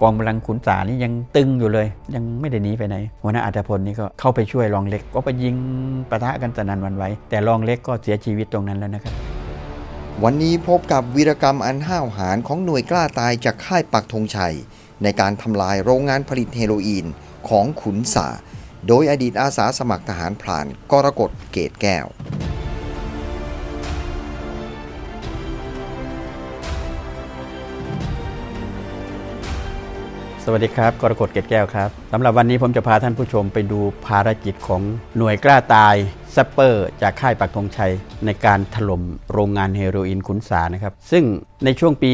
กองกำลังขุนสานี่ยังตึงอยู่เลย ยังไม่ได้หนีไปไหนหัวหน้าอัฐพลนี่ก็เข้าไปช่วยรองเล็ก ก็ไปยิงปะทะกันสนันวันไหวแต่รองเล็กก็เสียชีวิตตรงนั้นแล้วนะครับ วันนี้พบกับวีรกรรมอันห้าวหาญของหน่วยกล้าตายจากค่ายปักธงชัย ในการทำลายโรงงานผลิตเฮโรอีนของขุนสาโดยอดีตอาสาสมัครทหารพรานกรกฎเกตแก้ว สวัสดีครับ กรกฎเกตแก้วครับสำหรับวันนี้ผมจะพาท่านผู้ชมไปดูภารกิจของหน่วยกล้าตายซัปเปอร์ จากค่ายปักธงชัย ในการถล่มโรงงานเฮโรอีนขุนสานะครับ ซึ่งในช่วงปี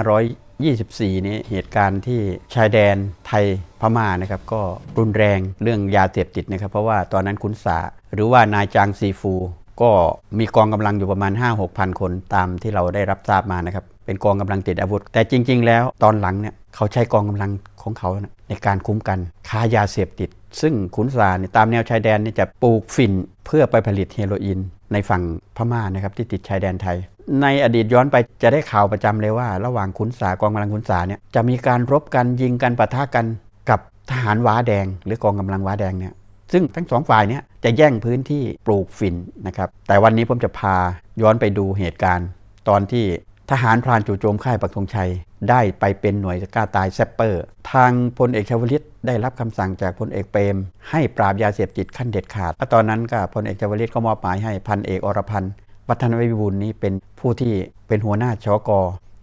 2524 นี้เหตุการณ์ที่ชายแดนไทยพม่านะครับ ก็รุนแรงเรื่องยาเสพติดนะครับ เพราะว่าตอนนั้นขุนสาหรือว่านายจางซีฟู ก็มีกองกำลังอยู่ประมาณ 5 6พันคนตามที่เราได้รับทราบมานะครับ เป็นกองกำลังติดอาวุธ แต่จริง ๆ แล้วตอนหลังเนี่ยเขาใช้กองกำลังของเขาในการคุ้มกันค้ายาเสพติด ซึ่งขุนสานี่ตามแนวชายแดนนี่จะปลูกฝิ่นเพื่อไปผลิตเฮโรอีนในฝั่งพม่านะครับที่ติดชายแดนไทย ในอดีตย้อนไปจะได้ข่าวประจำเลยว่า ระหว่างขุนสากองกำลังขุนสาเนี่ยจะมีการรบกันยิงกันปะทะกันกับทหารว้าแดง หรือกองกำลังว้าแดงเนี่ยซึ่งทั้งสองฝ่ายเนี้จะแย่งพื้นที่ปลูกฝิ่นนะครับแต่วันนี้ผมจะพาย้อนไปดูเหตุการณ์ ตอนที่ ทหารพรานจู่โจมค่ายปักธงชัย ได้ไปเป็นหน่วยกล้าตายแซปเปอร์ ทางพลเอกชวลิตได้รับคำสั่งจากพลเอกเปรม ให้ปราบยาเสพติดขั้นเด็ดขาดและตอนนั้นก็พลเอกชวลิตก็มอบหมายให้พันเอกอรพันธ์วัฒนวิบูลนี้เป็นผู้ที่เป็นหัวหน้าชก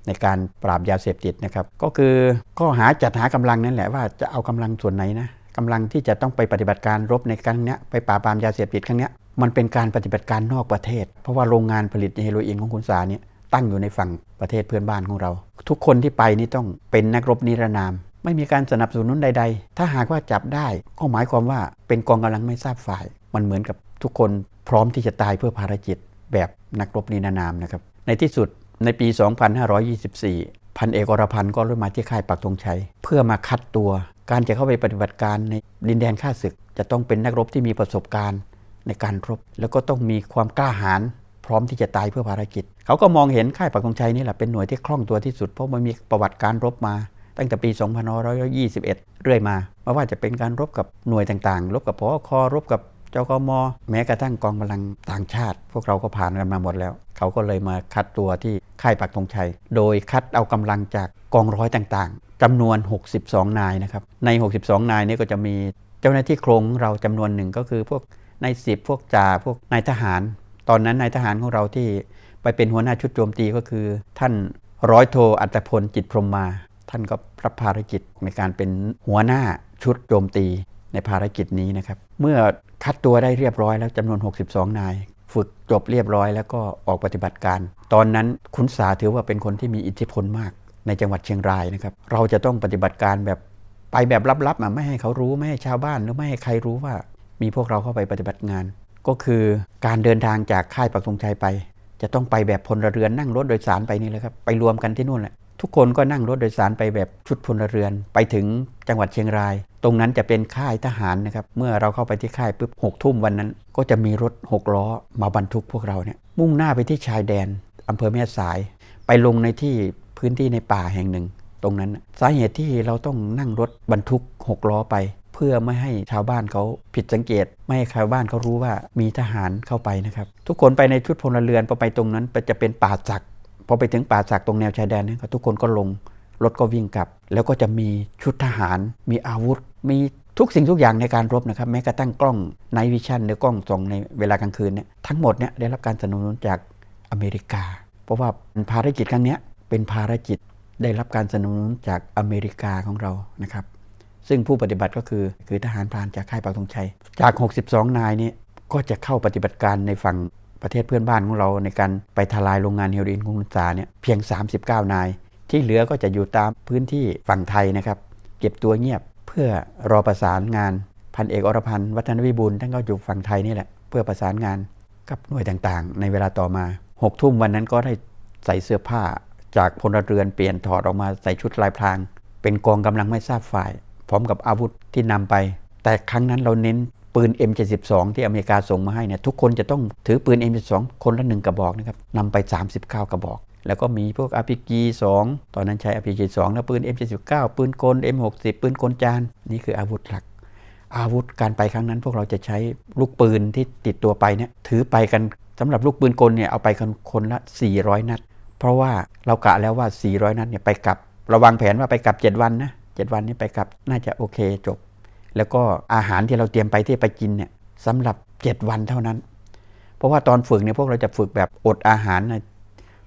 ในการปราบยาเสพติดนะครับ ก็คือก็หาจัดหากำลังนั่นแหละว่าจะเอากำลังส่วนไหนนะกำลังที่จะต้องไปปฏิบัติการรบในครั้งนี้ไปปราบปรามยาเสพติดครั้งนี้มันเป็นการปฏิบัติการนอกประเทศ เพราะว่าโรงงานผลิตเฮโรอีนของคุณสาเนี่ย ตั้งอยู่ในฝั่งประเทศเพื่อนบ้านของเรา ทุกคนที่ไปนี่ต้องเป็นนักรบนิรนาม ไม่มีการสนับสนุนใด ๆ ถ้าหากว่าจับได้ก็หมายความว่าเป็นกองกำลังไม่ทราบฝ่าย มันเหมือนกับทุกคนพร้อมที่จะตายเพื่อภารกิจแบบนักรบนิรนามนะครับในที่สุดในปี 2524 พันเอกอรพันธ์ก็เริ่มมาที่ค่ายปักธงชัย เพื่อมาคัดตัว การจะเข้าไปปฏิบัติการในดินแดนข้าศึก จะต้องเป็นนักรบที่มีประสบการณ์ในการรบ แล้วก็ต้องมีความกล้าหาญ ร้อมที่จะตายเพื่อภารกิจ เขาก็มองเห็นค่ายปักธงชัยนี่แหละเป็นหน่วยที่คล่องตัวที่สุด เพราะมันมีประวัติการรบมา ตั้งแต่ปี2521 เรื่อยมาไม่ว่าจะเป็นการรบกับหน่วยต่างๆ รบกับพอคอรบกับเจ้ากมแม้กระทั่งกองกำลังต่างชาติ พวกเราก็ผ่านกันมาหมดแล้ว เขาก็เลยมาคัดตัวที่ค่ายปักธงชัย โดยคัดเอากำลังจากกองร้อยต่างๆจำนวน 62 นายนะครับ ใน 62 นายนี้ก็จะมีเจ้าหน้าที่โครงของเราจำนวนหนึ่งก็คือพวกนายสิบพวกจ่าพวกนายทหาร ตอนนั้นนายทหารของเราที่ไปเป็นหัวหน้าชุดโจมตีก็คือ ท่านร้อยโทอัตพลจิตพรมมา ท่านก็รับภารกิจในการเป็นหัวหน้าชุดโจมตีในภารกิจนี้นะครับ เมื่อคัดตัวได้เรียบร้อยแล้วจำนวน 62 นาย ฝึกจบเรียบร้อยแล้วก็ออกปฏิบัติการ ตอนนั้นขุนสาถือว่าเป็นคนที่มีอิทธิพลมากในจังหวัดเชียงรายนะครับ เราจะต้องปฏิบัติการแบบไปแบบลับๆไม่ให้เขารู้ไม่ให้ชาวบ้านหรือไม่ให้ใครรู้ว่า มีพวกเราเข้าไปปฏิบัติงาน ก็คือการเดินทางจากค่ายปักธงชัยไป จะต้องไปแบบพลเรือนนั่งรถโดยสารไปนี่เลยครับไปรวมกันที่นู่นแหละทุกคนก็นั่งรถโดยสารไปแบบชุดพลเรือน ไปถึงจังหวัดเชียงราย ตรงนั้นจะเป็นค่ายทหารนะครับ เมื่อเราเข้าไปที่ค่ายปุ๊บหกทุ่มวันนั้น ก็จะมีรถหกล้อมาบรรทุกพวกเราเนี่ยมุ่งหน้าไปที่ชายแดนอำเภอแม่สาย ไปลงในที่พื้นที่ในป่าแห่งหนึ่ง ตรงนั้นสาเหตุที่เราต้องนั่งรถบรรทุกหกล้อไป พื่อไม่ให้ชาวบ้านเขาผิดสังเกต ไม่ให้ชาวบ้านเขารู้ว่ามีทหารเข้าไปนะครับ ทุกคนไปในชุดพลเรือนพอไปตรงนั้นจะเป็นป่าจักพอไปถึงป่าสักตรงแนวชายแดนเนี่ยทุกคนก็ลงรถก็วิ่งกลับ แล้วก็จะมีชุดทหาร มีอาวุธ มีทุกสิ่งทุกอย่างในการรบนะครับ แม้กระทั่งกล้องไนวิชั่นหรือกล้องส่องในเวลากลางคืนเนี่ยทั้งหมดเนี่ยได้รับการสนับสนุนจากอเมริกา เพราะว่าภารกิจครั้งนี้เป็นภารกิจได้รับการสนับสนุนจากอเมริกาของเรานะครับ ซึ่งผู้ปฏิบัติก็คือคือทหารพรานจากค่ายปักธงชัย จาก 62 นายนี้ก็จะเข้าปฏิบัติการในฝั่งประเทศเพื่อนบ้านของเราในการไปทลายโรงงานเฮโรอีนของคุณสาเนี่ยเพียง 39 นาย ที่เหลือก็จะอยู่ตามพื้นที่ฝั่งไทยนะครับ เก็บตัวเงียบเพื่อรอประสานงานพันเอกอรพันธ์วัฒนวิบูลท่านก็อยู่ฝั่งไทยนี่แหละเพื่อประสานงานกับหน่วยต่างๆ ในเวลาต่อมา6ทุ่มวันนั้นก็ได้ใส่เสื้อผ้าจากพลเรือนเปลี่ยนถอดออกมาใส่ชุดลายพราง เป็นกองกำลังไม่ทราบฝ่าย พร้อมกับอาวุธที่นำไป แต่ครั้งนั้นเราเน้นปืน M72 ที่อเมริกาส่งมาให้เนี่ยทุกคนจะต้องถือปืน M72 คนละหนึ่งกระบอกนะครับนำไป 39 กระบอก แล้วก็มีพวก RPG 2 ตอนนั้นใช้ RPG 2 แล้วปืน M79 ปืนกล M60 ปืนกลจาน นี่คืออาวุธหลัก อาวุธการไปครั้งนั้นพวกเราจะใช้ลูกปืนที่ติดตัวไปเนี่ยถือไปกันสำหรับลูกปืนกลเนี่ยเอาไปกันคนละ 400 นัด เพราะว่าเรากะแล้วว่า 400 นัดเนี่ยไปกลับระวังแผนว่าไปกลับ 7 วันนะ 7 วันนี้ไปกลับน่าจะโอเคจบ แล้วก็อาหารที่เราเตรียมไปที่ไปกินเนี่ยสำหรับ 7 วันเท่านั้น เพราะว่าตอนฝึกเนี่ยพวกเราจะฝึกแบบอดอาหารนะ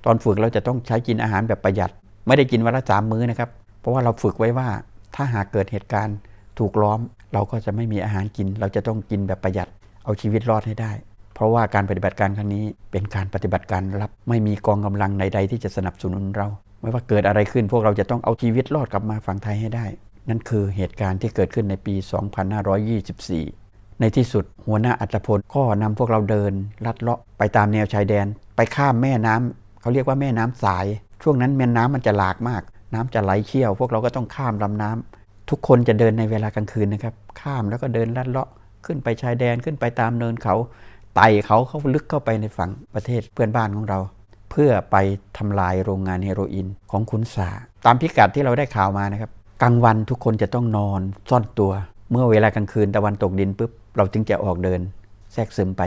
ตอนฝึกเราจะต้องใช้กินอาหารแบบประหยัด ไม่ได้กินวันละสามมื้อนะครับ เพราะว่าเราฝึกไว้ว่าถ้าหากเกิดเหตุการณ์ถูกล้อม เราก็จะไม่มีอาหารกิน เราจะต้องกินแบบประหยัด เอาชีวิตรอดให้ได้ เพราะว่าการปฏิบัติการครั้งนี้เป็นการปฏิบัติการลับไม่มีกองกำลังใด ๆ ที่จะสนับสนุนเรา ไม่ว่าเกิดอะไรขึ้นพวกเราจะต้องเอาชีวิตรอดกลับมาฝั่งไทยให้ได้ นั่นคือเหตุการณ์ที่เกิดขึ้นในปี 2524 ในที่สุดหัวหน้าอัตพลก็นำพวกเราเดิน ลัดเลาะไปตามแนวชายแดน ไปข้ามแม่น้ำเขาเรียกว่าแม่น้ำสาย ช่วงนั้นแม่น้ำมันจะหลากมาก น้ำจะไหลเชี่ยว พวกเราก็ต้องข้ามลำน้ำทุกคนจะเดินในเวลากลางคืนนะครับ ข้ามแล้วก็เดินลัดเลาะขึ้นไปชายแดนขึ้นไปตามเนินเขาไต่เขาเขาลึกเข้าไปในฝั่งประเทศเพื่อนบ้านของเรา เพื่อไปทำลายโรงงานเฮโรอีนของขุนสาตามพิกัดที่เราได้ข่าวมานะครับกลางวันทุกคนจะต้องนอนซ่อนตัว เมื่อเวลากลางคืนตะวันตกดินปุ๊บเราจึงจะออกเดิน แทรกซึมไป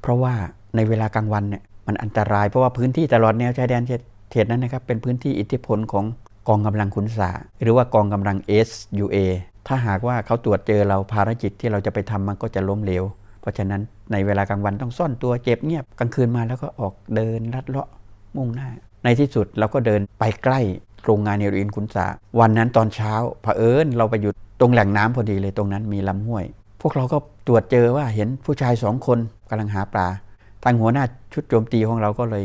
เพราะว่าในเวลากลางวันเนี่ยมันอันตรายเพราะว่าพื้นที่ตลอดแนวชายแดนเขตนั้นนะครับเป็นพื้นที่อิทธิพลของกองกำลังขุนสาหรือว่ากองกำลัง SUA ถ้าหากว่าเขาตรวจเจอเราภารกิจที่เราจะไปทำมันก็จะล้มเหลว เพราะฉะนั้นในเวลากลางวันต้องซ่อนตัวเจ็บเงียบกลางคืนมาแล้วก็ออกเดินลัดเลาะมุ่งหน้า ในที่สุดเราก็เดินไปใกล้โรงงานเฮโรอีนขุนสาวันนั้นตอนเช้าเผอิญเราไปอยู่ตรงแหล่งน้ำพอดีเลยตรงนั้นมีลำห้วย พวกเราก็ตรวจเจอว่าเห็นผู้ชายสองคนกำลังหาปลาทางหัวหน้าชุดโจมตีของเราก็เลย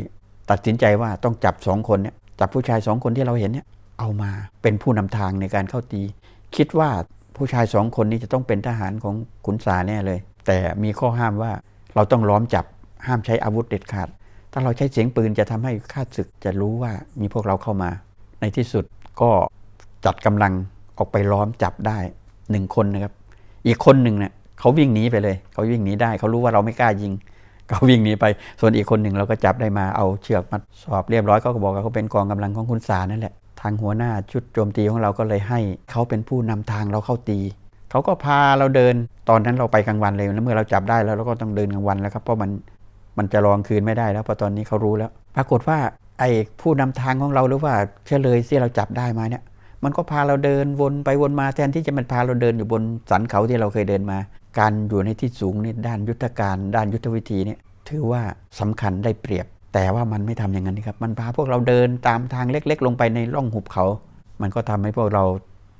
ตัดสินใจว่าต้องจับสองคนเนี่ยจับผู้ชายสองคนที่เราเห็นเนี่ยเอามาเป็นผู้นำทางในการเข้าตี คิดว่าผู้ชายสองคนนี้จะต้องเป็นทหารของขุนสาแน่เลย แต่มีข้อห้ามว่าเราต้องล้อมจับห้ามใช้อาวุธเด็ดขาด ถ้าเราใช้เสียงปืนจะทำให้ข้าศึกจะรู้ว่ามีพวกเราเข้ามา ในที่สุดก็จัดกำลังออกไปล้อมจับได้หนึ่งคนนะครับ อีกคนหนึ่งเนี่ยเขาวิ่งหนีไปเลย เขาวิ่งหนีได้เขารู้ว่าเราไม่กล้ายิงเขาวิ่งหนีไป ส่วนอีกคนหนึ่งเราก็จับได้มาเอาเชือกมาสอบเรียบร้อยเขาก็บอกว่าเขาเป็นกองกำลังของคุณสานั่นแหละ ทางหัวหน้าชุดโจมตีของเราก็เลยให้เขาเป็นผู้นำทางเราเข้าตี เขาก็พาเราเดิน ตอนนั้นเราไปกลางวันเลยแล้วเมื่อเราจับได้แล้วเราก็ต้องเดินกลางวันแล้วครับเพราะมันมันจะรองคืนไม่ได้แล้วเพราะตอนนี้เขารู้แล้ว ปรากฏว่าไอ้ผู้นำทางของเราหรือว่าเชลยที่เราจับได้มาเนี่ย มันก็พาเราเดินวนไปวนมาแทนที่จะมันพาเราเดินอยู่บนสันเขาที่เราเคยเดินมา การอยู่ในที่สูงนี่ด้านยุทธการ ด้านยุทธวิธีเนี่ยถือว่าสำคัญได้เปรียบ แต่ว่ามันไม่ทำอย่างนั้นนะครับ มันพาพวกเราเดินตามทางเล็ก ๆ ลงไปในร่องหุบเขา มันก็ทำให้พวกเรา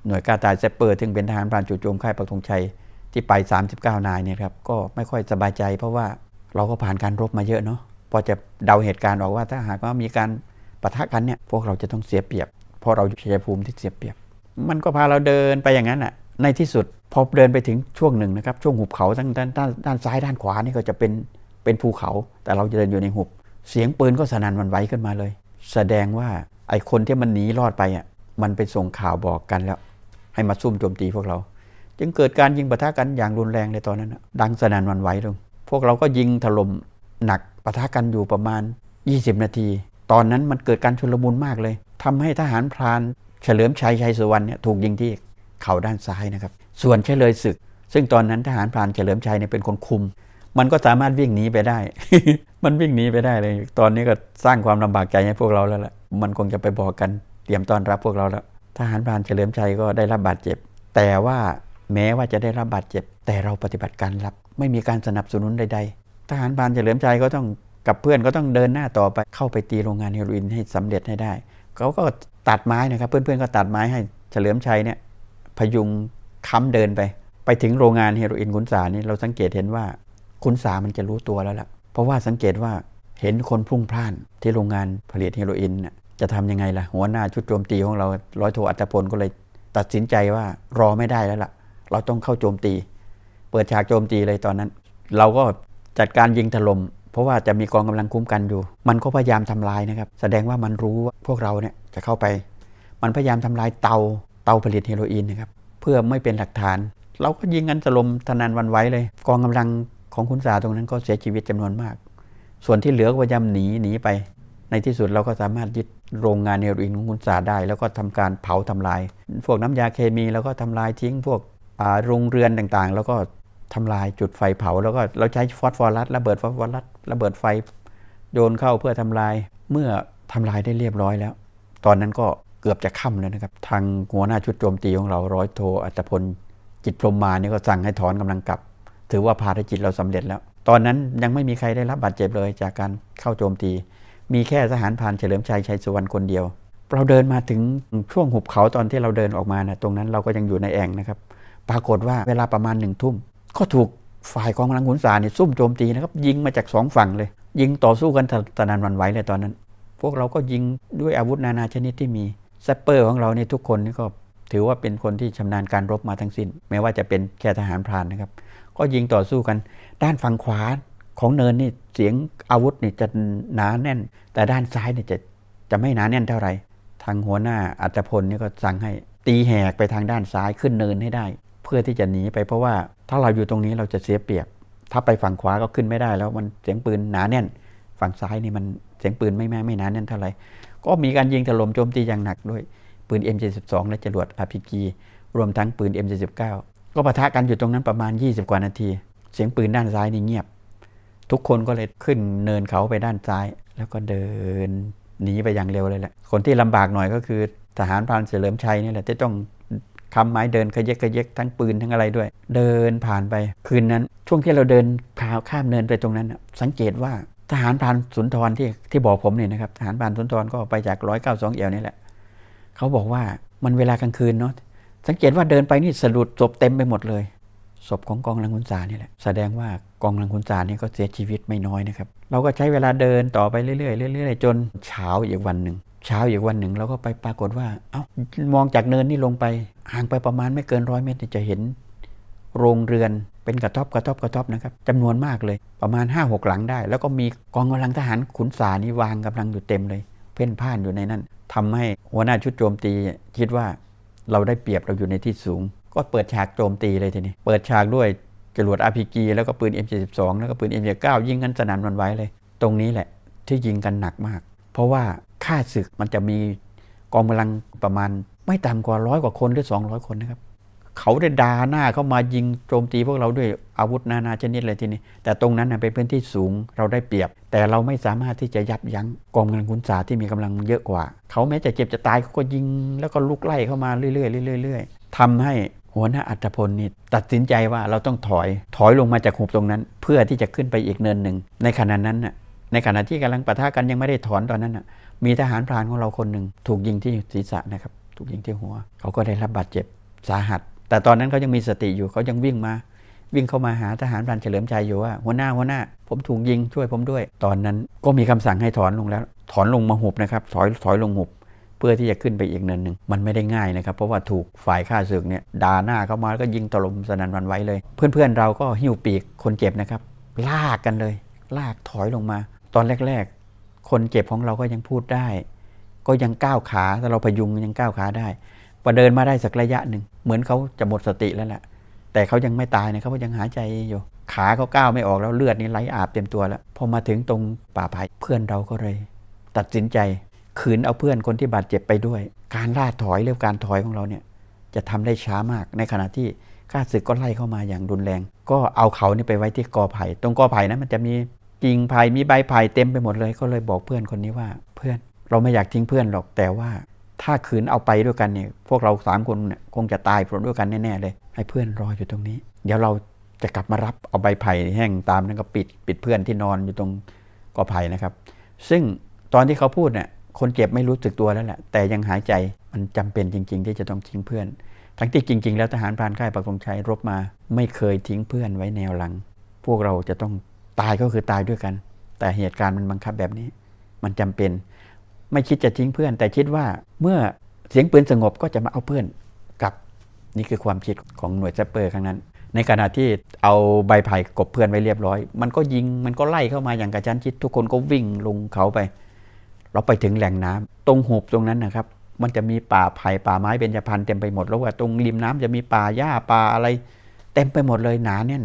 หน่วยกาตายเซปเปอร์ซึ่งเป็นทหารพรานจู่โจมค่ายปักธงชัยที่ไป 39 นายเนี่ยครับก็ไม่ค่อยสบายใจ เพราะว่าเราก็ผ่านการรบมาเยอะเนาะพอจะเดาเหตุการณ์ออกว่าถ้าหากว่ามีการปะทะกันเนี่ยพวกเราจะต้องเสียเปรียบเพราะเราอยู่ชัยภูมิที่เสียเปรียบ มันก็พาเราเดินไปอย่างนั้นอะในที่สุดพอเดินไปถึงช่วงหนึ่งนะครับช่วงหุบเขาทั้งด้านด้านด้านซ้ายด้านขวานี่ก็จะเป็นเป็นภูเขา แต่เราจะเดินอยู่ในหุบ เสียงปืนก็สนั่นวันไหวขึ้นมาเลย แสดงว่าไอ้คนที่มันหนีรอดไปอะมันไปส่งข่าวบอกกันแล้ว ให้มาซุ่มโจมตีพวกเรา จึงเกิดการยิงปะทะกันอย่างรุนแรงในตอนนั้นดังสนั่นวันไหวลงพวกเราก็ยิงถล่มหนักปะทะกันอยู่ประมาณ 20 นาที ตอนนั้นมันเกิดการชุลมุนมากเลยทำให้ทหารพรานเฉลิมชัยชัยสุวรรณเนี่ยถูกยิงที่เข่าด้านซ้ายนะครับ ส่วนเฉลยศึก ซึ่งตอนนั้นทหารพรานเฉลิมชัยเนี่ยเป็นคนคุม มันก็สามารถวิ่งหนีไปได้ มันวิ่งหนีไปได้เลย ตอนนี้ก็สร้างความลำบากใจให้พวกเราแล้วล่ะมันคงจะไปบอกกันเตรียมต้อนรับพวกเราแล้ว ทหารพรานเฉลิมชัยก็ได้รับบาดเจ็บ แต่ว่าแม้ว่าจะได้รับบาดเจ็บ แต่เราปฏิบัติการรับ ไม่มีการสนับสนุนใด ๆ ทหารพรานเฉลิมชัยก็ต้องกับเพื่อนก็ต้องเดินหน้าต่อไปเข้าไปตีโรงงานเฮโรอีนให้สำเร็จให้ได้เขาก็ตัดไม้นะครับ เพื่อนๆก็ตัดไม้ให้เฉลิมชัยเนี่ยพยุงค้ำเดินไป ไปถึงโรงงานเฮโรอีนขุนสานี่เราสังเกตเห็นว่าขุนสามันจะรู้ตัวแล้วล่ะ เพราะว่าสังเกตว่าเห็นคนพุ่งพล่านที่โรงงานผลิตเฮโรอีนน่ะ จะทำยังไงล่ะ หัวหน้าชุดโจมตีของเราร้อยโทอัตพลก็เลยตัดสินใจว่ารอไม่ได้แล้วล่ะ เราต้องเข้าโจมตี เปิดฉากโจมตีเลยตอนนั้น เราก็จัดการยิงถล่มเพราะว่าจะมีกองกำลังคุ้มกันอยู่ มันก็พยายามทำลายนะครับ แสดงว่ามันรู้ว่าพวกเราเนี่ยจะเข้าไป มันพยายามทำลายเตาเตาผลิตเฮโรอีนนะครับเพื่อไม่เป็นหลักฐาน เราก็ยิงกันถล่มทนันวันไว้เลย กองกำลังของคุณสาตรงนั้นก็เสียชีวิตจำนวนมาก ส่วนที่เหลือก็พยายามหนีหนีไป ในที่สุดเราก็สามารถยึดโรงงานเฮโรอีนของคุณสาได้ แล้วก็ทำการเผาทำลาย พวกน้ำยาเคมีแล้วก็ทำลายทิ้งพวกโรงเรือนต่างๆ แล้วก็ทำลายจุดไฟเผา แล้วก็เราใช้ฟอสฟอรัสระเบิดฟอสฟอรัสระเบิดไฟโยนเข้าเพื่อทำลาย เมื่อทำลายได้เรียบร้อยแล้ว ตอนนั้นก็เกือบจะค่ำแล้วนะครับ ทางหัวหน้าชุดโจมตีของเราร้อยโทอัตพลจิตพรมมาเนี่ยก็สั่งให้ถอนกำลังกลับ ถือว่าภารกิจเราสำเร็จแล้ว ตอนนั้นยังไม่มีใครได้รับบาดเจ็บเลยจากการเข้าโจมตี มีแค่ทหารพรานเฉลิมชัยชัยสุวรรณคนเดียว เราเดินมาถึงช่วงหุบเขาตอนที่เราเดินออกมานะตรงนั้นเราก็ยังอยู่ในแอ่งนะครับ ปรากฏว่าเวลาประมาณหนึ่งทุ่ม ก็ถูกฝ่ายกองกำลังขุนสารเนี่ยซุ่มโจมตีนะครับ ยิงมาจากสองฝั่งเลย ยิงต่อสู้กันตะตะนานวันไหวเลยตอนนั้น พวกเราก็ยิงด้วยอาวุธนานาชนิดที่มีแซปเปอร์ของเราเนี่ยทุกคนนี่ก็ถือว่าเป็นคนที่ชำนาญการรบมาทั้งสิ้น แม้ว่าจะเป็นแค่ทหารพรานนะครับ ก็ยิงต่อสู้กัน ด้านฝั่งขวา ของเนินนี่เสียงอาวุธนี่จะหนาแน่น แต่ด้านซ้ายนี่จะจะไม่หนาแน่นเท่าไหร่ทางหัวหน้าอัตพลนี่ก็สั่งให้ตีแหกไปทางด้านซ้ายขึ้นเนินให้ได้ เพื่อที่จะหนีไปเพราะว่าถ้าเราอยู่ตรงนี้เราจะเสียเปรียบ ถ้าไปฝั่งขวาก็ขึ้นไม่ได้ แล้วมันเสียงปืนหนาแน่น ฝั่งซ้ายนี่มันเสียงปืนไม่แม่ไม่หนาแน่นเท่าไหร่ก็มีการยิงถล่มโจมตีอย่างหนักด้วยปืน M72 และจรวด RPG รวมทั้งปืน M79 ก็ปะทะกันอยู่ตรงนั้นประมาณ 20 กว่านาที เสียงปืนด้านซ้ายนี่เงียบ ทุกคนก็เลยขึ้นเนินเขาไปด้านซ้าย แล้วก็เดินหนีไปอย่างเร็วเลยแหละ คนที่ลำบากหน่อยก็คือทหารพรานเฉลิมชัยนี่แหละที่ต้องคำไม้เดินขยเยกขยเยกทั้งปืนทั้งอะไรด้วย เดินผ่านไปคืนนั้น ช่วงที่เราเดินพาข้ามเนินไปตรงนั้น สังเกตว่าทหารพรานสุนทรที่ที่บอกผมเนี่ยนะครับทหารพรานสุนทรก็ไปจากร้อยเก้าสองเอวนี่แหละเขาบอกว่ามันเวลากลางคืนเนาะสังเกตว่าเดินไปนี่สะดุดศพเต็มไปหมดเลย ศพของกองกำลังขุนสารนี่แหละแสดงว่ากองกำลังขุนสารนี่ก็เสียชีวิตไม่น้อยนะครับ เราก็ใช้เวลาเดินต่อไปเรื่อยๆเรื่อยๆจนเช้าอีกวันหนึ่งเช้าอีกวันหนึ่งเราก็ไปปรากฏว่า เอ้ามองจากเนินนี่ลงไปห่างไปประมาณไม่เกินร้อยเมตรจะเห็น โรงเรือนเป็นกระท่อบกระท่อบกระท่อบนะครับจำนวนมากเลยประมาณ5 6หหลังได้ แล้วก็มีกองกำลังทหารขุนสารนี่วางกำลังอยู่เต็มเลย เพ่นพ่านอยู่ในนั้นทำให้หัวหน้าชุดโจมตีคิดว่าเราได้เปรียบเราอยู่ในที่สูง ก็เปิดฉากโจมตีเลยทีนี้ เปิดฉากด้วยจรวด RPG แล้วก็ปืน M72 แล้วก็ปืน M79 ยิงกันสนั่นวันไหวเลย ตรงนี้แหละที่ยิงกันหนักมาก เพราะว่าค่าศึกมันจะมีกองกำลังประมาณ ไม่ต่ำกว่าร้อยกว่าคนหรือ 200 คนนะครับ เขาได้ดาหน้าเข้ามายิงโจมตีพวกเราด้วยอาวุธนานาชนิดเลยทีนี้ แต่ตรงนั้นเป็นพื้นที่สูงเราได้เปรียบ แต่เราไม่สามารถที่จะยับยั้งกองกำลังขุนสาที่มีกำลังเยอะกว่า เขาแม้จะเจ็บจะตายเขาก็ยิงแล้วก็ลุกไล่เข้ามาเรื่อยๆเรื่อยๆเรื่อยๆทำให้ หัวหน้าอัตพลนี่ตัดสินใจว่าเราต้องถอยถอยลงมาจากหุบตรงนั้น เพื่อที่จะขึ้นไปอีกเนินหนึ่ง ในขณะนั้นน่ะในขณะที่กำลังปะทะกันยังไม่ได้ถอนตอนนั้นน่ะมีทหารพรานของเราคนหนึ่งถูกยิงที่ศีรษะนะครับ ถูกยิงที่หัว เขาก็ได้รับบาดเจ็บสาหัส แต่ตอนนั้นเขายังมีสติอยู่เขายังวิ่งมา วิ่งเข้ามาหาทหารพรานเฉลิมชัยอยู่ว่าหัวหน้าหัวหน้า ผมถูกยิงช่วยผมด้วย ตอนนั้นก็มีคำสั่งให้ถอนลงแล้ว ถอนลงมาหุบนะครับถอยถอยลงหุบ เพื่อที่จะขึ้นไปอีกเนินหนึ่งมันไม่ได้ง่ายนะครับ เพราะว่าถูกฝ่ายข้าศึกเนี่ยด่าหน้าเข้ามาแล้วก็ยิงตลมสนั่นวันไหวเลย เพื่อนๆเราก็หิ้วปีกคนเจ็บนะครับ ลากกันเลย ลากถอยลงมา ตอนแรก ๆ คนเจ็บของเราก็ยังพูดได้ ก็ยังก้าวขาแต่เราพยุงยังก้าวขาได้พอเดินมาได้สักระยะหนึ่งเหมือนเขาจะหมดสติแล้วแหละแต่เขายังไม่ตายนะเขายังหายใจอยู่ ขาเขาก้าวไม่ออกแล้วเลือดนี่ไหลอาบเต็มตัวแล้วพอมาถึงตรงป่าไผ่เพื่อนเราก็เลย ตัดสินใจ ขืนเอาเพื่อนคนที่บาดเจ็บไปด้วย การล่าถอยหรือการถอยของเราเนี่ยจะทำได้ช้ามาก ในขณะที่ข้าศึกก็ไล่เข้ามาอย่างรุนแรง ก็เอาเขานี่ไปไว้ที่กอไผ่ ตรงกอไผ่นั้นมันจะมีกิ่งไผ่มีใบไผ่เต็มไปหมดเลย ก็เลยบอกเพื่อนคนนี้ว่าเพื่อนเราไม่อยากทิ้งเพื่อนหรอกแต่ว่าถ้าขืนเอาไปด้วยกันเนี่ยพวกเราสามคนเนี่ยคงจะตายพร้อมด้วยกันแน่ๆเลย ให้เพื่อนรออยู่ตรงนี้ เดี๋ยวเราจะกลับมารับเอาใบไผ่แห้งตามนั้นก็ปิดปิดเพื่อนที่นอนอยู่ตรงกอไผ่นะครับ ซึ่งตอนที่เขาพูดเนี่ย คนเจ็บไม่รู้สึกตัวแล้วแหละแต่ยังหายใจมันจำเป็นจริง ๆ ที่จะต้องทิ้งเพื่อน ทั้งที่จริง ๆ แล้วทหารพรานค่ายปักธงชัยรบมา ไม่เคยทิ้งเพื่อนไว้แนวหลัง พวกเราจะต้องตายก็คือตายด้วยกัน แต่เหตุการณ์มันบังคับแบบนี้ มันจำเป็น ไม่คิดจะทิ้งเพื่อน แต่คิดว่าเมื่อเสียงปืนสงบก็จะมาเอาเพื่อนกลับนี่คือความคิดของหน่วยแซปเปอร์ครั้งนั้น ในขณะที่เอาใบไผ่กบเพื่อนไว้เรียบร้อย มันก็ยิงมันก็ไล่เข้ามาอย่างกระชั้นชิดทุกคนก็วิ่งลงเขาไป เราไปถึงแหล่งน้ำตรงหุบตรงนั้นนะครับ มันจะมีป่าไผ่ป่าไม้เบญจพรรณเต็มไปหมดแล้วว่าตรงริมน้ำจะมีป่าหญ้าป่าอะไร เต็มไปหมดเลยหนาแน่น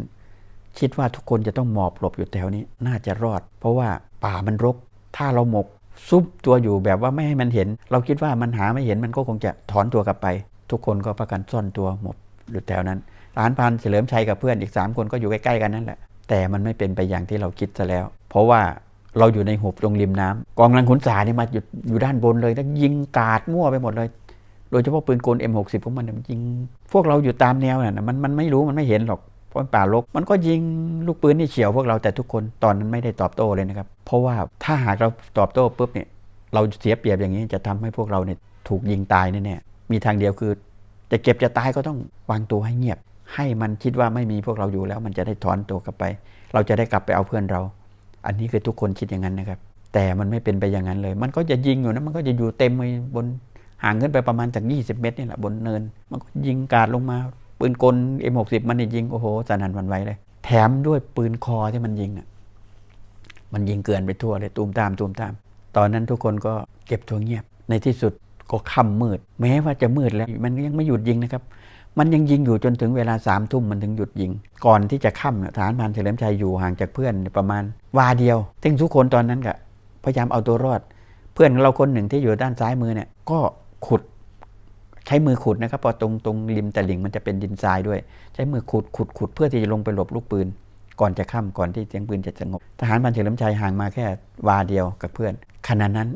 คิดว่าทุกคนจะต้องหมอบหลบอยู่แถวนี้น่าจะรอด เพราะว่าป่ามันรก ถ้าเราหมก ซุบตัวอยู่แบบว่าไม่ให้มันเห็น เราคิดว่ามันหาไม่เห็นมันก็คงจะถอนตัวกลับไป ทุกคนก็ประกันซ่อนตัวหมดอยู่แถวนั้นทหารพรานเฉลิมชัยกับเพื่อนอีก 3 คนก็อยู่ใกล้ๆกันนั่นแหละแต่มันไม่เป็นไปอย่างที่เราคิดซะแล้ว เพราะว่า เราอยู่ในหุบตรงริมน้ำกองกำลังขุนสาเนี่ยมาอยู่อยู่ด้านบนเลยแล้วยิงกาดมั่วไปหมดเลย โดยเฉพาะปืนกล M60 ของมันเนี่ยมันยิง พวกเราอยู่ตามแนวน่ะมันมันไม่รู้มันไม่เห็นหรอกเพราะมันป่ารกมันก็ยิงลูกปืนนี่เฉียวพวกเราแต่ทุกคนตอนนั้นไม่ได้ตอบโต้เลยนะครับ เพราะว่าถ้าหากเราตอบโต้ปุ๊บเนี่ยเราเสียเปรียบอย่างนี้จะทำให้พวกเราเนี่ยถูกยิงตายแน่ๆมีทางเดียวคือจะเก็บจะตายก็ต้องวางตัวให้เงียบ ให้มันคิดว่าไม่มีพวกเราอยู่แล้ว มันจะได้ถอนตัวกลับไป เราจะได้กลับไปเอาเพื่อนเรา อันนี้คือทุกคนคิดอย่างนั้นนะครับ แต่มันไม่เป็นไปอย่างนั้นเลย มันก็จะยิงอยู่นะมันก็จะอยู่เต็มไปบนห่างขึ้นไปประมาณจาก 20 เมตรนี่แหละบนเนิน มันก็ยิงกาดลงมาปืนกล M60 มันนี่ยิงโอ้โหสนั่นวันไหวเลย แถมด้วยปืนคอที่มันยิงอะมันยิงเกลื่อนไปทั่วเลยตูมตามตูมตาม ตอนนั้นทุกคนก็เก็บตัวเงียบในที่สุดก็ค่ำมืด แม้ว่าจะมืดแล้วมันก็ยังไม่หยุดยิงนะครับ มันยังยิงอยู่จนถึงเวลาสามทุ่มมันถึงหยุดยิง ก่อนที่จะค่ำฐานพันเฉลิมชัยอยู่ห่างจากเพื่อนประมาณวาเดียว ซึ่งทุกคนตอนนั้นก็พยายามเอาตัวรอด เพื่อนเราคนหนึ่งที่อยู่ด้านซ้ายมือเนี่ยก็ขุดใช้มือขุดนะครับพอตรงตรงริมตะลิ่งมันจะเป็นดินทรายด้วย ใช้มือขุดขุดขุดเพื่อที่จะลงไปหลบลูกปืน ก่อนจะค่ำก่อนที่เสียงปืนจะสงบทหารพันเฉลิมชัยห่างมาแค่วาเดียวกับเพื่อนขณะนั้น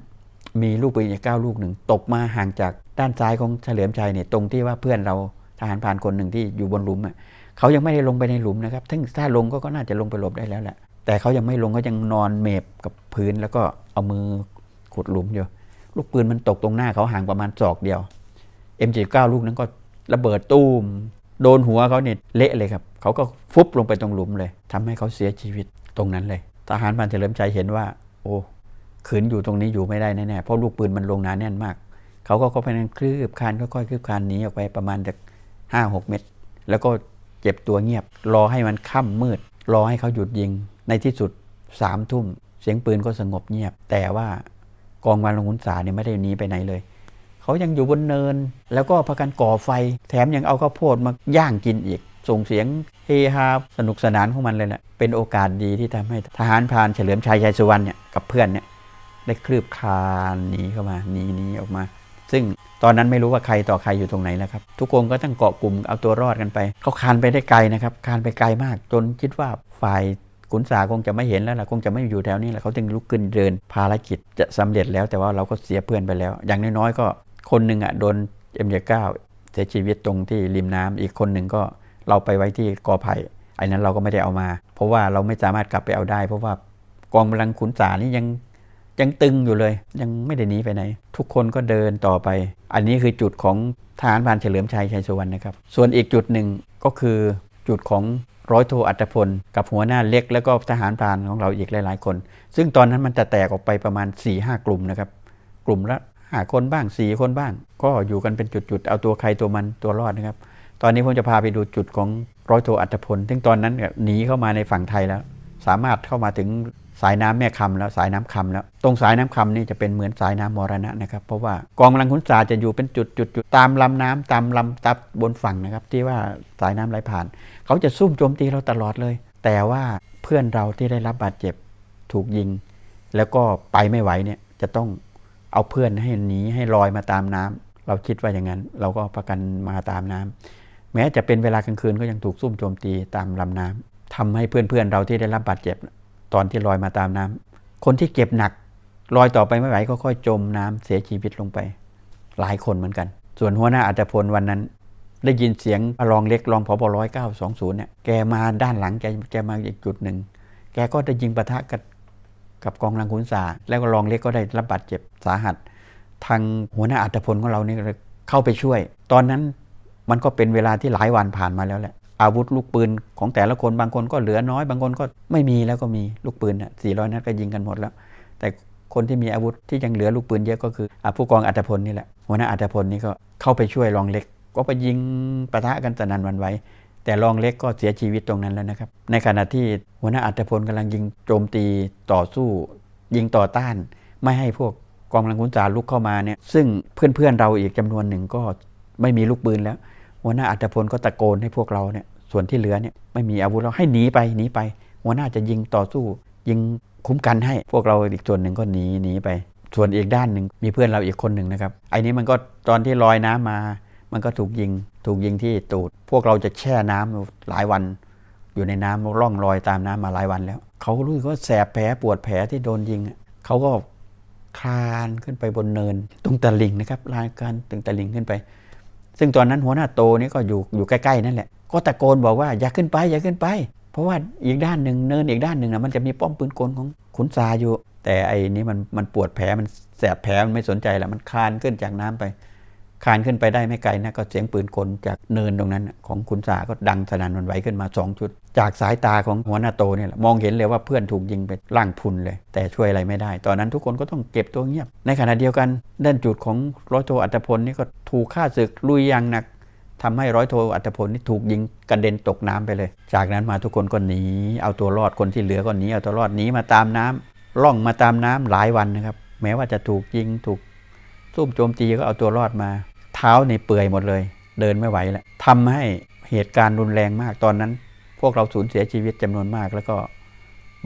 มีลูกปืนอีกเก้าลูกหนึ่งตกมาห่างจากด้านซ้ายของเฉลิมชัยเนี่ยตรงที่ว่าเพื่อนเรา ทหารพรานคนหนึ่งที่อยู่บนหลุมอะเขายังไม่ได้ลงไปในหลุมนะครับถ้าถ้าลงก็ก็น่าจะลงไปหลบได้แล้วแหละแต่เขายังไม่ลงเขายังนอนเมบกับพื้นแล้วก็เอามือขุดหลุมอยู่ลูกปืนมันตกตรงหน้าเขาห่างประมาณศอกเดียว M79 ลูกนั้นก็ระเบิดตู้ม โดนหัวเขาเนี่ยเละเลยครับ เขาก็ฟุบลงไปตรงหลุมเลยทำให้เขาเสียชีวิตตรงนั้นเลย ทหารพันเฉลิมชัยเห็นว่า โอ้ขืนอยู่ตรงนี้อยู่ไม่ได้แน่ๆเพราะลูกปืนมันลงหนาแน่นมาก เขาก็เข้าไปนั้นคลืบคานค่อยๆคลืบคานหนีออกไปประมาณจาก ห้าหกเมตรแล้วก็เจ็บตัวเงียบ รอให้มันค่ำมืด รอให้เขาหยุดยิง ในที่สุดสามทุ่ม เสียงปืนก็สงบเงียบ แต่ว่ากองวันลงหุนสาเนี่ยไม่ได้หนีไปไหนเลย เขายังอยู่บนเนิน แล้วก็พากันก่อไฟ แถมยังเอาข้าวโพดมาย่างกินอีก ส่งเสียงเฮฮาสนุกสนานของมันเลยแหละเป็นโอกาสดีที่ทำให้ทหารพรานเฉลิมชัยชัยสุวรรณเนี่ยกับเพื่อนเนี่ยได้คลืบคลานหนีเข้ามาหนีหนีออกมา ซึ่งตอนนั้นไม่รู้ว่าใครต่อใครอยู่ตรงไหนแล้วครับ ทุกคนก็ต้องเกาะกลุ่มเอาตัวรอดกันไป เขาคานไปได้ไกลนะครับ คานไปไกลมาก จนคิดว่าฝ่ายขุนสาคงจะไม่เห็นแล้วล่ะคงจะไม่อยู่แถวนี้แล้วเขาจึงลุกขึ้นเดิน ภารกิจจะสำเร็จแล้วแต่ว่าเราก็เสียเพื่อนไปแล้ว อย่างน้อยๆก็คนหนึ่งอะโดน M79 เก้าเสียชีวิตตรงที่ริมน้ำอีกคนหนึ่งก็เราไปไว้ที่กอไผ่ไอ้นั้นเราก็ไม่ได้เอามา เพราะว่าเราไม่สามารถกลับไปเอาได้ เพราะว่ากองกำลังขุนสานี่ยัง ยังตึงอยู่เลย ยังไม่ได้หนีไปไหน ทุกคนก็เดินต่อไป อันนี้คือจุดของทหารพานเฉลิมชัยชัยสุวรรณนะครับ ส่วนอีกจุดหนึ่งก็คือจุดของร้อยโทอัตพล กับหัวหน้าเล็ก แล้วก็ทหารพรานของเราอีกหลาย ๆ คน ซึ่งตอนนั้นมันจะแตกออกไปประมาณ4ี่ห้ากลุ่มนะครับ กลุ่มละห้าคนบ้างสี่คนบ้าง ก็อยู่กันเป็นจุด ๆ เอาตัวใครตัวมันตัวรอดนะครับ ตอนนี้ผมจะพาไปดูจุดของร้อยโทอัตพล ซึ่งตอนนั้นหนีเข้ามาในฝั่งไทยแล้ว สามารถเข้ามาถึง สายน้ำแม่คำแล้วสายน้ำคำแล้ว ตรงสายน้ำคำนี่จะเป็นเหมือนสายน้ำมรณะนะครับ เพราะว่ากองกำลังขุนสาจะอยู่เป็นจุดจุดจุดตามลำน้ำตามลำตับบนฝั่งนะครับ ที่ว่าสายน้ำไหลผ่าน เขาจะซุ่มโจมตีเราตลอดเลย แต่ว่าเพื่อนเราที่ได้รับบาดเจ็บถูกยิง แล้วก็ไปไม่ไหวเนี่ยจะต้องเอาเพื่อนให้หนีให้ลอยมาตามน้ำเราคิดว่าอย่างนั้น เราก็ประกันมาตามน้ำแม้จะเป็นเวลากลางคืนก็ยังถูกซุ่มโจมตีตามลำน้ำทำให้เพื่อนๆเราที่ได้รับบาดเจ็บ ตอนที่ลอยมาตามน้ำคนที่เจ็บหนักลอยต่อไปไม่ไหวก็ค่อยจมน้ำเสียชีวิตลงไป หลายคนเหมือนกัน ส่วนหัวหน้าอัตพลวันนั้น ได้ยินเสียงรองเล็กรองพบร้อยเก้าสองศูนย์เนี่ยแกมาด้านหลังแกแกมาอีกจุดหนึ่งแกก็ได้ยิงปะทะกับกับกองรังขุนสาแล้วก็รองเล็กก็ได้รับบาดเจ็บสาหัส ทางหัวหน้าอัตพลของเราเนี่ยเข้าไปช่วย ตอนนั้นมันก็เป็นเวลาที่หลายวันผ่านมาแล้วแหละ อาวุธลูกปืนของแต่ละคนบางคนก็เหลือน้อย บางคนก็ไม่มีแล้วก็มีลูกปืนอะสี่ร้อยนัดก็ยิงกันหมดแล้ว แต่คนที่มีอาวุธที่ยังเหลือลูกปืนเยอะก็คืออผู้กองอัตพลนี่แหละหัวหน้าอัตพลนี่ก็เข้าไปช่วยรองเล็ก ก็ไปยิงปะทะกันสนั่นวันไหวแต่รองเล็กก็เสียชีวิตตรงนั้นแล้วนะครับ ในขณะที่หัวหน้าอัตพลกำลังยิงโจมตีต่อสู้ ยิงต่อต้าน ไม่ให้พวกกองกำลังขุนสารลุกเข้ามาเนี่ยซึ่งเพื่อนๆเราอีกจำนวนหนึ่งก็ไม่มีลูกปืนแล้ว หัวหน้าอัตพลก็ตะโกนให้พวกเราเนี่ยส่วนที่เหลือเนี่ยไม่มีอาวุธเราให้หนีไปหนีไป หัวหน้าจะยิงต่อสู้ ยิงคุ้มกันให้พวกเราอีกส่วนหนึ่งก็หนีหนีไป ส่วนอีกด้านหนึ่งมีเพื่อนเราอีกคนหนึ่งนะครับไอ้นี้มันก็ตอนที่ลอยน้ำมา มันก็ถูกยิง ถูกยิงที่ตูด พวกเราจะแช่น้ำหลายวัน อยู่ในน้ำร่องรอยตามน้ำมาหลายวันแล้วเขารู้สึกว่าแสบแผลปวดแผลที่โดนยิงเขาก็คลานขึ้นไปบนเนินตรงตะลิงนะครับลานการตึงตะลิงขึ้นไป ซึ่งตอนนั้นหัวหน้าโตนี่ก็อยู่อยู่ใกล้ๆนั่นแหละ ก็ตะโกนบอกว่าอย่าขึ้นไปอย่าขึ้นไป เพราะว่าอีกด้านหนึ่งเนินอีกด้านหนึ่งนะมันจะมีป้อมปืนกลของขุนซาอยู่ แต่ไอ้นี้มันมันปวดแผลมันแสบแผลมันไม่สนใจละมันคลานขึ้นจากน้ำไป คานขึ้นไปได้ไม่ไกลนะก็เสียงปืนกลจากเนินตรงนั้นของขุนสาก็ดังสนั่นวันไหวขึ้นมาสองชุด จากสายตาของหัวหน้าโตเนี่ยมองเห็นเลยว่าเพื่อนถูกยิงไปล่างพุนเลย แต่ช่วยอะไรไม่ได้ ตอนนั้นทุกคนก็ต้องเก็บตัวเงียบ ในขณะเดียวกันด้านจุดของร้อยโทอัตพลนี่ก็ถูกฆ่าศึกลุยอย่างหนักทำให้ร้อยโทอัตพลนี่ถูกยิงกระเด็นตกน้ำไปเลย จากนั้นมาทุกคนก็หนีเอาตัวรอดคนที่เหลือก็หนีเอาตัวรอดหนีมาตามน้ำล่องมาตามน้ำหลายวันนะครับ แม้ว่าจะถูกยิงถูก ซุ่มโจมตีก็เอาตัวรอดมา เท้าในเปื่อยหมดเลย เดินไม่ไหวแล้วทำให้เหตุการณ์รุนแรงมากตอนนั้น พวกเราสูญเสียชีวิตจำนวนมาก แล้วก็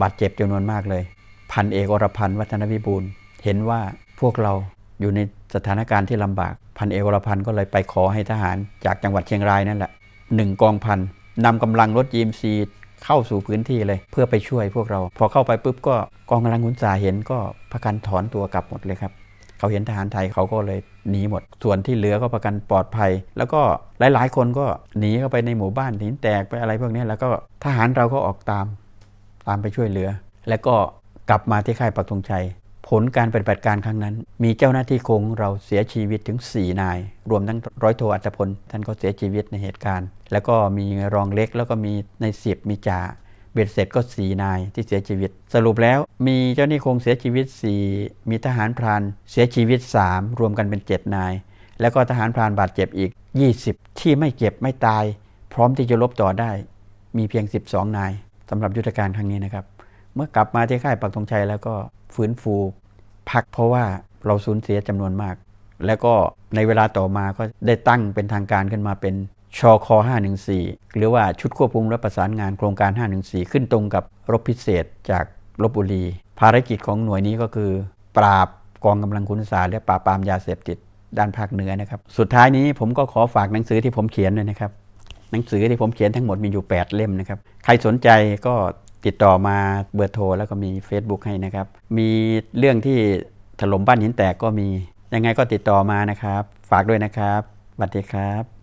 บาดเจ็บจำนวนมากเลย พันเอกอรพันธ์วัฒนวิบูลเห็นว่าพวกเราอยู่ในสถานการณ์ที่ลำบาก พันเอกอรพันธ์ก็เลยไปขอให้ทหารจากจังหวัดเชียงรายนั่นแหละหนึ่งกองพันนำกำลังรถยีมซีเข้าสู่พื้นที่เลย เพื่อไปช่วยพวกเรา พอเข้าไปปุ๊บก็กองกำลังขุนสาเห็นก็พากันถอนตัวกลับหมดเลยครับ เขาเห็นทหารไทยเขาก็เลยหนีหมด ส่วนที่เหลือก็ประกันปลอดภัย แล้วก็หลาย ๆ คนก็หนีเข้าไปในหมู่บ้านหินแตกไปอะไรพวกนี้แล้วก็ทหารเราก็ออกตาม ตามไปช่วยเหลือ แล้วก็กลับมาที่ค่ายปักธงชัย ผลการปฏิบัติการครั้งนั้น มีเจ้าหน้าที่คงเราเสียชีวิตถึง 4 นาย รวมทั้งร้อยโทอัตพลท่านก็เสียชีวิตในเหตุการณ์ แล้วก็มีรองเล็กแล้วก็มีในสิบมีจ่า เบ็ดเสร็จก็สี่นายที่เสียชีวิต สรุปแล้วมีเจ้าหนี้คงเสียชีวิต 4 มีทหารพรานเสียชีวิต 3 รวมกันเป็น 7 นาย แล้วก็ทหารพรานบาดเจ็บอีก 20 ที่ไม่เจ็บไม่ตาย พร้อมที่จะรบต่อได้ มีเพียง 12 นายสำหรับยุทธการครั้งนี้นะครับ เมื่อกลับมาที่ค่ายปักธงชัยแล้วก็ฟื้นฟูพักเพราะว่าเราสูญเสียจำนวนมาก แล้วก็ในเวลาต่อมาก็ได้ตั้งเป็นทางการขึ้นมาเป็น ชค 514 หรือว่าชุดควบคุมและประสานงานโครงการ 514 ขึ้นตรงกับรบพิเศษจากลบบุรี ภารกิจของหน่วยนี้ก็คือ ปราบกองกำลังคุณสาและปราบปรามยาเสพติดด้านภาคเหนือนะครับ สุดท้ายนี้ผมก็ขอฝากหนังสือที่ผมเขียนเลยนะครับ หนังสือที่ผมเขียนทั้งหมดมีอยู่ 8 เล่มนะครับ ใครสนใจก็ติดต่อมาเบอร์โทรแล้วก็มี Facebook ให้นะครับ มีเรื่องที่ถล่มบ้านหินแตกก็มี ยังไงก็ติดต่อมานะครับ ฝากด้วยนะครับสวัสดีครับ